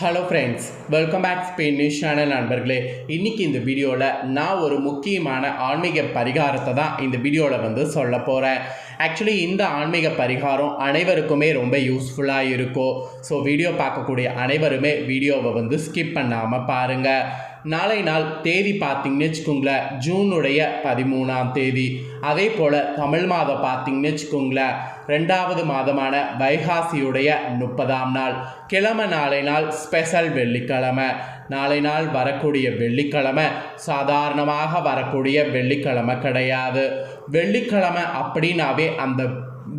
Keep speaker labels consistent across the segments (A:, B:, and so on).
A: Hello friends welcome back Spain news channel நண்பர்களே. இன்றைக்கி இந்த வீடியோவில் நான் ஒரு முக்கியமான ஆன்மீக பரிகாரத்தை தான் இந்த வீடியோவில் வந்து சொல்ல போகிறேன் ஆக்சுவலி இந்த ஆன்மீக பரிகாரம் அனைவருக்குமே ரொம்ப யூஸ்ஃபுல்லாக இருக்கும். ஸோ வீடியோ பார்க்கக்கூடிய அனைவருமே வீடியோவை வந்து ஸ்கிப் பண்ணாமல் பாருங்கள் நாளை நாள் தேதி பார்த்தீங்கன்னு வச்சுக்கோங்களேன். ஜூனுடைய பதிமூணாம் தேதி. அதே போல் தமிழ் மாதம் பார்த்தீங்கன்னு வச்சுக்கோங்களேன். ரெண்டாவது மாதமான வைகாசியுடைய முப்பதாம் நாள். கிழமை நாளை நாள் ஸ்பெஷல் வெள்ளிக்கிழமை. நாளை நாள் வரக்கூடிய வெள்ளிக்கிழமை சாதாரணமாக வரக்கூடிய வெள்ளிக்கிழமை கிடையாது. வெள்ளிக்கிழமை அப்படின்னாவே அந்த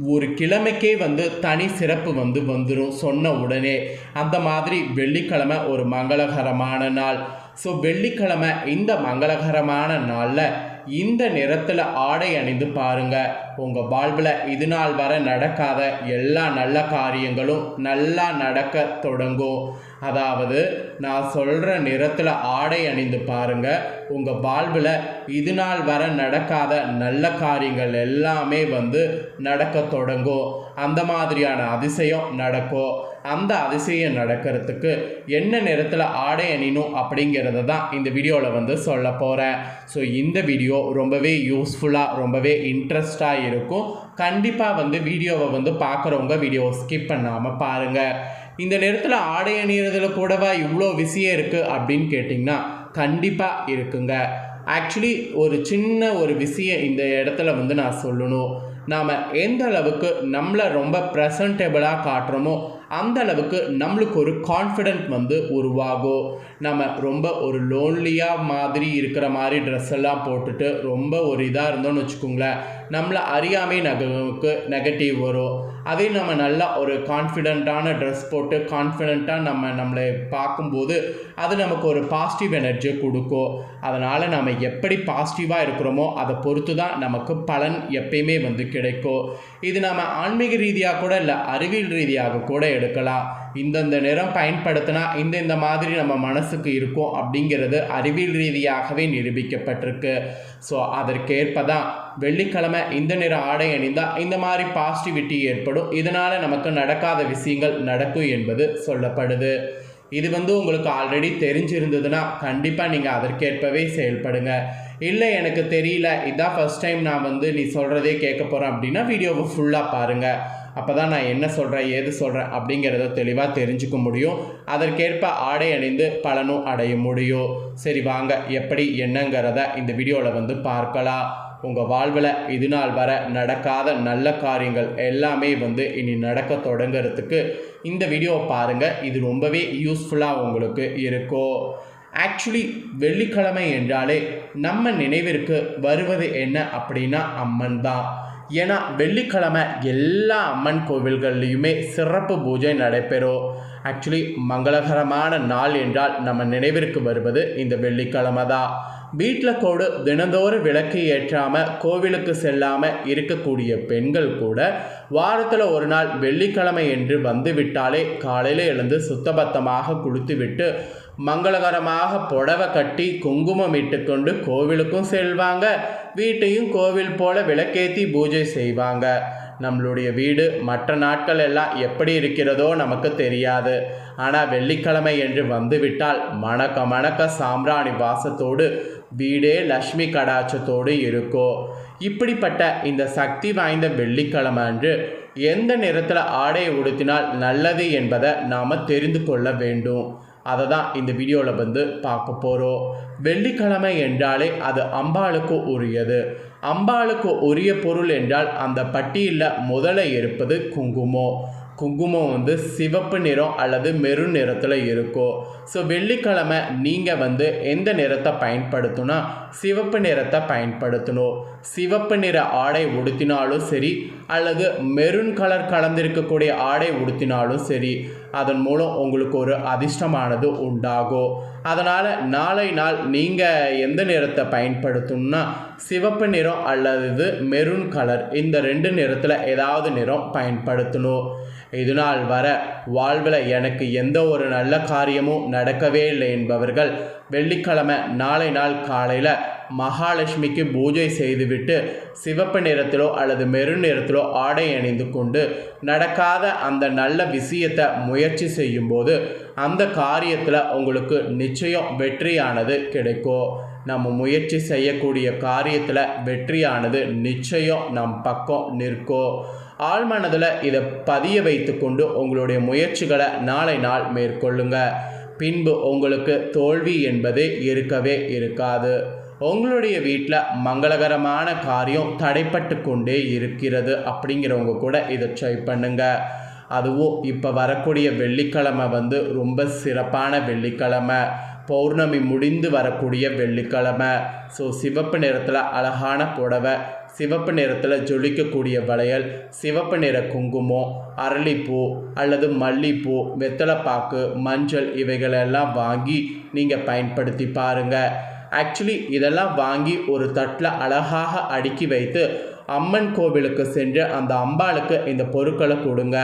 A: ஒரு கிழமைக்கே வந்து தனி சிறப்பு வந்து வந்துடும் சொன்ன உடனே. அந்த மாதிரி வெள்ளிக்கிழமை ஒரு மங்களகரமான நாள். ஸோ வெள்ளிக்கிழமை இந்த மங்களகரமான நாளில் இந்த நிறத்தில் ஆடை அணிந்து பாருங்க. உங்கள் வாழ்வில் இது நாள் வரை நடக்காத எல்லா நல்ல காரியங்களும் நல்லா நடக்க தொடங்கும். அதாவது நான் சொல்கிற நிறத்தில் ஆடை அணிந்து பாருங்க. உங்கள் வாழ்வில் இது நாள் வரை நடக்காத நல்ல காரியங்கள் எல்லாமே வந்து நடக்க தொடங்கும் அந்த மாதிரியான அதிசயம் நடக்கும் அந்த அதிசயம் நடக்கிறதுக்கு என்ன நேரத்தில் ஆடை அணிணும் அப்படிங்கிறத தான் இந்த வீடியோவில் வந்து சொல்ல போகிறேன் ஸோ இந்த வீடியோ ரொம்பவே யூஸ்ஃபுல்லாக ரொம்பவே இன்ட்ரெஸ்டாக இருக்கும். கண்டிப்பாக வந்து வீடியோவை வந்து பார்க்குறவங்க வீடியோவை ஸ்கிப் பண்ணாமல் பாருங்கள் இந்த நேரத்தில் ஆடை அணியறதுல கூடவா இவ்வளோ விஷயம் இருக்குது அப்படின்னு கேட்டிங்கன்னா கண்டிப்பாக இருக்குங்க. ஆக்சுவலி ஒரு சின்ன ஒரு விஷயம் இந்த இடத்துல வந்து நான் சொல்லணும். நாம் எந்த அளவுக்கு நம்மளை ரொம்ப ப்ரெசன்டபிளாக காட்டுறோமோ அந்த அளவுக்கு நம்மளுக்கு ஒரு கான்ஃபிடென்ட் வந்து உருவாகும். நம்ம ரொம்ப ஒரு லோன்லியாக மாதிரி இருக்கிற மாதிரி ட்ரெஸ் எல்லாம் போட்டுட்டு ரொம்ப ஒரு இதாக இருந்தோம்னு வச்சுக்கோங்களேன். நம்மளை அறியாமை நகவுக்கு நெகட்டிவ் வரும். அதே நம்ம நல்லா ஒரு கான்ஃபிடென்ட்டான ட்ரெஸ் போட்டு கான்ஃபிடென்ட்டாக நம்ம நம்மளை பார்க்கும்போது அது நமக்கு ஒரு பாசிட்டிவ் எனர்ஜியை கொடுக்கும். அதனால் நம்ம எப்படி பாசிட்டிவாக இருக்கிறோமோ அதை பொறுத்து தான் நமக்கு பலன் எப்பயுமே வந்து கிடைக்கும். இது நம்ம ஆன்மீக ரீதியாக கூட இல்லை அறிவியல் ரீதியாக கூட எடுக்கலாம். இந்தந்த நிறம் பயன்படுத்தினா இந்த இந்த மாதிரி நம்ம மனசு மனசுக்கு இருக்கும் அப்படிங்கிறது அறிவியல் ரீதியாகவே நிரூபிக்கப்பட்டிருக்கு. ஸோ அதற்கேற்ப தான் வெள்ளிக்கிழமை இந்த நிற ஆடை அணிந்தால் இந்த மாதிரி பாசிட்டிவிட்டி ஏற்படும். இதனால் நமக்கு நடக்காத விஷயங்கள் நடக்கும் என்பது சொல்லப்படுது. இது வந்து உங்களுக்கு ஆல்ரெடி தெரிஞ்சிருந்ததுன்னா கண்டிப்பாக நீங்கள் அதற்கேற்பவே செயல்படுங்க. இல்லை எனக்கு தெரியல. இதான் ஃபஸ்ட் டைம் நான் வந்து நீ சொல்கிறதே கேட்க போகிறேன் அப்படின்னா வீடியோவை ஃபுல்லாக பாருங்கள் அப்போ தான் நான் என்ன சொல்கிறேன் ஏது சொல்கிறேன் அப்படிங்கிறத தெளிவாக தெரிஞ்சுக்க முடியும். அதற்கேற்ப ஆடை அணிந்து பலனும் அடைய முடியும். சரி வாங்க. எப்படி என்னங்கிறத இந்த வீடியோவில் வந்து பார்க்கலாம். உங்கள் வாழ்வில் இது நாள் வர நடக்காத நல்ல காரியங்கள் எல்லாமே வந்து இனி நடக்க தொடங்கிறதுக்கு இந்த வீடியோவை பாருங்கள் இது ரொம்பவே யூஸ்ஃபுல்லாக உங்களுக்கு இருக்கும். ஆக்சுவலி வெள்ளிக்கிழமை என்றாலே நம்ம நினைவிற்கு வருவது என்ன அப்படின்னா அம்மன் தான். ஏன்னா வெள்ளிக்கிழமை எல்லா அம்மன் கோவில்கள்லையுமே சிறப்பு பூஜை நடைபெறும். ஆக்சுவலி மங்களகரமான நாள் என்றால் நம்ம நினைவிற்கு வருவது இந்த வெள்ளிக்கிழமை தான். வீட்டில் கூட தினந்தோறும் விளக்கு ஏற்றாமல் கோவிலுக்கு செல்லாமல் இருக்கக்கூடிய பெண்கள் கூட வாரத்தில் ஒரு நாள் வெள்ளிக்கிழமை என்று வந்து விட்டாலே காலையில் எழுந்து சுத்தபத்தமாக குளித்துவிட்டு மங்களகரமாக புடவை கட்டி குங்குமம் இட்டுக்கொண்டு கோவிலுக்கும் செல்வாங்க. வீட்டையும் கோவில் போல விளக்கேற்றி பூஜை செய்வாங்க. நம்மளுடைய வீடு மற்ற நாட்கள் எல்லாம் எப்படி இருக்கிறதோ நமக்கு தெரியாது. ஆனால் வெள்ளிக்கிழமை என்று வந்துவிட்டால் மணக்க மணக்க சாம்பிராணி வாசத்தோடு வீடே லக்ஷ்மி கடாட்சத்தோடு இருக்கும் இப்படிப்பட்ட இந்த சக்தி வாய்ந்த வெள்ளிக்கிழமை அன்று எந்த நிறத்தில் ஆடையை உடுத்தினால் நல்லது என்பதை நாம் தெரிந்து கொள்ள வேண்டும். அதை தான் இந்த வீடியோவில் வந்து பார்க்க போகிறோம் வெள்ளிக்கிழமை என்றாலே அது அம்பாளுக்கு உரியது. அம்பாளுக்கு உரிய பொருள் என்றால் அந்த பட்டியலில் முதல்ல இருப்பது குங்குமம். குங்குமம் வந்து சிவப்பு நிறம் அல்லது மெருண் நிறத்தில் இருக்கும் ஸோ வெள்ளிக்கிழமை நீங்கள் வந்து எந்த நிறத்தை பயன்படுத்தணும்னா சிவப்பு நிறத்தை பயன்படுத்தணும். சிவப்பு நிற ஆடை உடுத்தினாலும் சரி அல்லது மெரூன் கலர் கலந்திருக்கக்கூடிய ஆடை உடுத்தினாலும் சரி அதன் மூலம் உங்களுக்கு ஒரு அதிர்ஷ்டமானது உண்டாகும். அதனால் நாளை நாள் நீங்கள் எந்த நிறத்தை பயன்படுத்தணும்னா சிவப்பு நிறம் அல்லது மெரூன் கலர் இந்த ரெண்டு நிறத்தில் ஏதாவது நிறம் பயன்படுத்தணும். இதுநாள் வர வாழ்வில் எனக்கு எந்த ஒரு நல்ல காரியமும் நடக்கவே இல்லை என்பவர்கள் வெள்ளிக்கிழமை நாளை நாள் காலையில் மகாலட்சுமிக்கு பூஜை செய்துவிட்டு சிவப்பு நிறத்திலோ அல்லது மெருண் நிறத்திலோ ஆடை அணிந்து கொண்டு நடக்காத அந்த நல்ல விஷயத்தை முயற்சி செய்யும்போது அந்த காரியத்தில் உங்களுக்கு நிச்சயம் வெற்றியானது கிடைக்கும். நம்ம முயற்சி செய்யக்கூடிய காரியத்தில் வெற்றியானது நிச்சயம் நம் பக்கம் நிற்கும். ஆழ்மனதில் இதை பதிய வைத்துக்கொண்டு உங்களுடைய முயற்சிகளை நாளை நாள் மேற்கொள்ளுங்க. பின்பு உங்களுக்கு தோல்வி என்பது இருக்கவே இருக்காது. உங்களுடைய வீட்டில் மங்களகரமான காரியம் தடைப்பட்டு கொண்டே இருக்கிறது அப்படிங்கிறவங்க கூட இதை ட்ரை பண்ணுங்க. அதுவும் இப்போ வரக்கூடிய வெள்ளிக்கிழமை வந்து ரொம்ப சிறப்பான வெள்ளிக்கிழமை. பௌர்ணமி முடிந்து வரக்கூடிய வெள்ளிக்கிழமை. ஸோ சிவப்பு நிறத்தில் அழகான புடவை சிவப்பு நிறத்தில் ஜொலிக்கக்கூடிய வளையல் சிவப்பு நிற குங்குமம் அரளிப்பூ அல்லது மல்லிப்பூ வெத்தலைப்பாக்கு மஞ்சள் இவைகளெல்லாம் வாங்கி நீங்கள் பயன்படுத்தி பாருங்கள் ஆக்சுவலி இதெல்லாம் வாங்கி ஒரு தட்டில் அழகாக அடுக்கி வைத்து அம்மன் கோவிலுக்கு சென்று அந்த அம்பாளுக்கு இந்த பொருட்களை கொடுங்க.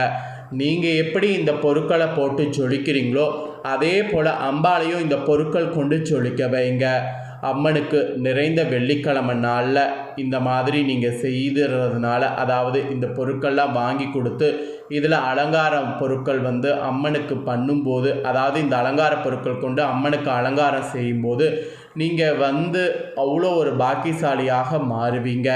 A: நீங்கள் எப்படி இந்த பொருட்களை போட்டு ஜொலிக்கிறீங்களோ அதே போல் அம்பாளையும் இந்த பொருட்கள் கொண்டு ஜொலிக்க வைங்க. அம்மனுக்கு நிறைந்த வெள்ளிக்கிழமை நாளில் இந்த மாதிரி நீங்கள் செய்துறதுனால அதாவது இந்த பொருட்கள்லாம் வாங்கி கொடுத்து இதில் அலங்கார பொருட்கள் வந்து அம்மனுக்கு பண்ணும்போது அதாவது இந்த அலங்கார பொருட்கள் கொண்டு அம்மனுக்கு அலங்காரம் செய்யும்போது நீங்கள் வந்து அவ்வளோ ஒரு பாக்கியசாலியாக மாறுவீங்க.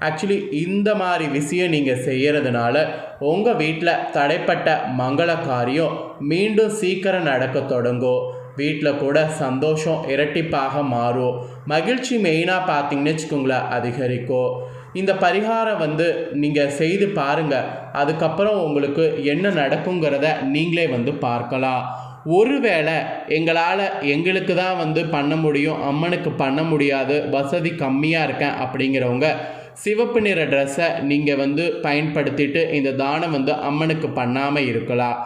A: ஆக்சுவலி இந்த மாதிரி விஷயம் நீங்கள் செய்கிறதுனால உங்கள் வீட்டில் தடைப்பட்ட மங்கள காரியம் மீண்டும் சீக்கிரம் நடக்க தொடங்கும். வீட்டில் கூட சந்தோஷம் இரட்டிப்பாக மாறும். மகிழ்ச்சி மெயினாக பார்த்தீங்கன்னு வச்சுக்கோங்களேன் அதிகரிக்கும். இந்த பரிகாரம் வந்து நீங்கள் செய்து பாருங்கள் அதுக்கப்புறம் உங்களுக்கு என்ன நடக்குங்கிறத நீங்களே வந்து பார்க்கலாம். ஒருவேளை எங்களால் எங்களுக்கு தான் வந்து பண்ண முடியும் அம்மனுக்கு பண்ண முடியாது வசதி கம்மியாக இருக்கேன் அப்படிங்கிறவங்க சிவப்பு நிற ட்ரெஸ்ஸை நீங்கள் வந்து பயன்படுத்திட்டு இந்த தானம் வந்து அம்மனுக்கு பண்ணாமல் இருக்கலாம்.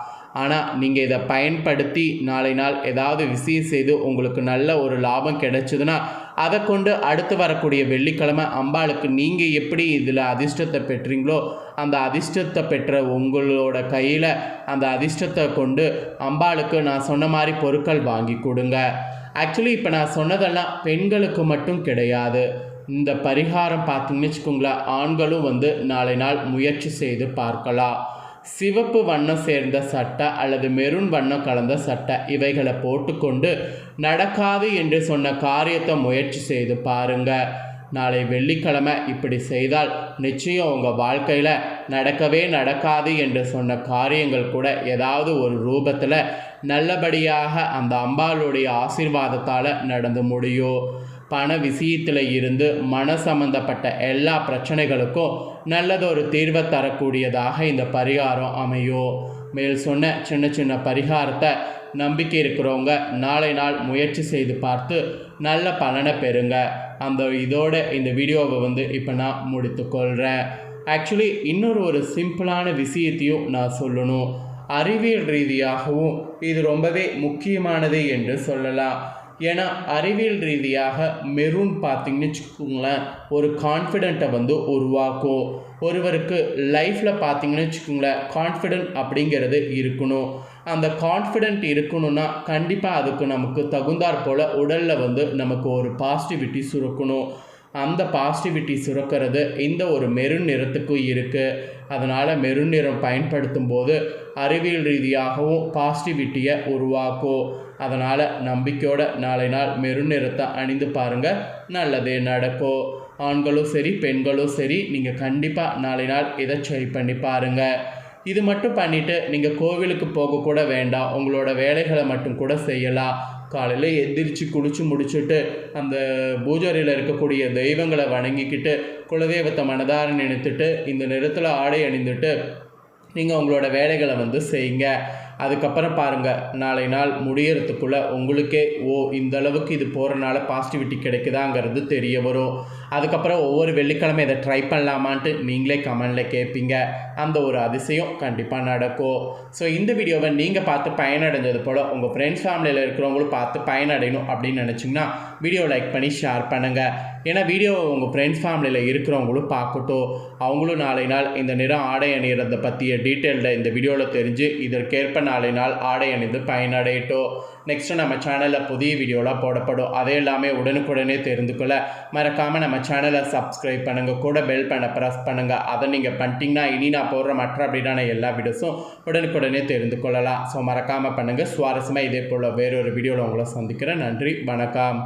A: ஆனால் நீங்கள் இதை பயன்படுத்தி நாளை நாள் ஏதாவது விஷயம் செய்து உங்களுக்கு நல்ல ஒரு லாபம் கிடைச்சதுன்னா அதை கொண்டு அடுத்து வரக்கூடிய வெள்ளிக்கிழமை அம்பாளுக்கு நீங்கள் எப்படி இதில் அதிர்ஷ்டத்தை பெற்றீங்களோ அந்த அதிர்ஷ்டத்தை பெற்ற உங்களோட கையில் அந்த அதிர்ஷ்டத்தை கொண்டு அம்பாளுக்கு நான் சொன்ன மாதிரி பொருட்கள் வாங்கி கொடுங்க. ஆக்சுவலி இப்போ நான் சொன்னதெல்லாம் பெண்களுக்கு மட்டும் கிடையாது. இந்த பரிகாரம் பார்த்தீங்கன்னு வச்சுக்கோங்களேன் ஆண்களும் வந்து நாளை நாள் முயற்சி செய்து பார்க்கலாம். சிவப்பு வண்ணம் சேர்ந்த சட்டை அல்லது மெரூன் வண்ணம் கலந்த சட்டை இவைகளை போட்டுக்கொண்டு நடக்காது என்று சொன்ன காரியத்தை முயற்சி செய்து பாருங்க. நாளை வெள்ளிக்கிழமை இப்படி செய்தால் நிச்சயம் உங்கள் வாழ்க்கையில் நடக்கவே நடக்காது என்று சொன்ன காரியங்கள் கூட ஏதாவது ஒரு ரூபத்தில் நல்லபடியாக அந்த அம்பாளுடைய ஆசீர்வாதத்தால் நடந்து முடியும். பண விஷயத்தில் இருந்து மன சம்பந்தப்பட்ட எல்லா பிரச்சனைகளுக்கும் நல்லதொரு தீர்வை தரக்கூடியதாக இந்த பரிகாரம் அமையும். மேல் சொன்ன சின்ன சின்ன பரிகாரத்தை நம்பிக்கை இருக்கிறவங்க நாளை நாள் முயற்சி செய்து பார்த்து நல்ல பலனை பெறுங்க. அந்த இதோட இந்த வீடியோவை வந்து இப்போ நான் முடித்துக்கொள்கிறேன் ஆக்சுவலி இன்னொரு ஒரு சிம்பிளான விஷயத்தையும் நான் சொல்லணும். அறிவியல் ரீதியாகவும் இது ரொம்பவே முக்கியமானது என்று சொல்லலாம். ஏன்னா அறிவியல் ரீதியாக மெரூன் பார்த்திங்கன்னு வச்சுக்கோங்களேன் ஒரு கான்ஃபிடென்ட்டை வந்து உருவாக்கும். ஒருவருக்கு லைஃப்பில் பார்த்தீங்கன்னு வச்சுக்கோங்களேன் கான்ஃபிடென்ட் அப்படிங்கிறது இருக்கணும். அந்த கான்ஃபிடென்ட் இருக்கணும்னா கண்டிப்பாக அதுக்கு நமக்கு தகுந்தாற் போல் உடலில் வந்து நமக்கு ஒரு பாசிட்டிவிட்டி சுரக்கணும். அந்த பாசிட்டிவிட்டி சுரக்கிறது இந்த ஒரு மெருண் நிறத்துக்கும் இருக்குது அதனால் மெருண் நிறம் பயன்படுத்தும் போது அறிவியல் ரீதியாகவும் பாசிட்டிவிட்டியை உருவாக்கும். அதனால் நம்பிக்கையோட நாளை நாள் மெருண் நிறத்தை அணிந்து பாருங்கள் நல்லதே நடக்கும் ஆண்களும் சரி பெண்களும் சரி நீங்கள் கண்டிப்பாக நாளை நாள் இதை ட்ரை பண்ணி பாருங்கள் இது மட்டும் பண்ணிவிட்டு நீங்கள் கோவிலுக்கு போக கூட வேண்டாம். உங்களோட வேலைகளை மட்டும் கூட செய்யலாம். காலையில் எந்திரிச்சு குளிச்சு முடிச்சுட்டு அந்த பூஜாரியில் இருக்கக்கூடிய தெய்வங்களை வணங்கிக்கிட்டு குலதெய்வத்தை மனதார நினைத்துட்டு இந்த நிறத்தில் ஆடை அணிந்துட்டு நீங்கள் உங்களோட வேலைகளை வந்து செய்யுங்க. அதுக்கப்புறம் பாருங்கள் நாளை நாள் முடியறதுக்குள்ளே உங்களுக்கே ஓ இந்த அளவுக்கு இது போகிறனால பாசிட்டிவிட்டி கிடைக்குதாங்கிறது தெரிய வரும். அதுக்கப்புறம் ஒவ்வொரு வெள்ளிக்கிழமை இதை ட்ரை பண்ணலாமான்ட்டு நீங்களே கமெண்டில் கேட்பீங்க அந்த ஒரு அதிசயம் கண்டிப்பாக நடக்கும். ஸோ இந்த வீடியோவை நீங்கள் பார்த்து பயனடைஞ்சது போல் உங்கள் ஃப்ரெண்ட்ஸ் ஃபேமிலியில் இருக்கிறவங்களும் பார்த்து பயனடையணும் அப்படின்னு நினச்சிங்கன்னா வீடியோ லைக் பண்ணி ஷேர் பண்ணுங்கள் ஏன்னா வீடியோ உங்கள் ஃப்ரெண்ட்ஸ் ஃபேமிலியில் இருக்கிறவங்களும் பார்க்கட்டும். அவங்களும் நாளை நாள் இந்த நிறம் ஆடை அணிகிறத பற்றிய டீட்டெயிலில் இந்த வீடியோவில் தெரிஞ்சு இதற்கேற்ப நாளை நாள் ஆடை அணிந்து பயனடையட்டும். நெக்ஸ்ட்டு நம்ம சேனலில் புதிய வீடியோலாம் போடப்படும். அதே எல்லாமே உடனுக்குடனே தெரிந்து கொள்ள மறக்காமல் நம்ம சேனலை சப்ஸ்கிரைப் பண்ணுங்கள் கூட பெல் பண்ண ப்ரெஸ் பண்ணுங்கள் அதை நீங்கள் பண்ணிட்டீங்கன்னா இனி நான் போடுற மற்ற அப்படின்னா எல்லா வீடியோஸும் உடனுக்குடனே தெரிந்து கொள்ளலாம். ஸோ மறக்காமல் பண்ணுங்கள் சுவாரஸ்யமாக இதே போல் வேறொரு வீடியோவில் உங்களை சந்திக்கிறேன். நன்றி. வணக்கம்.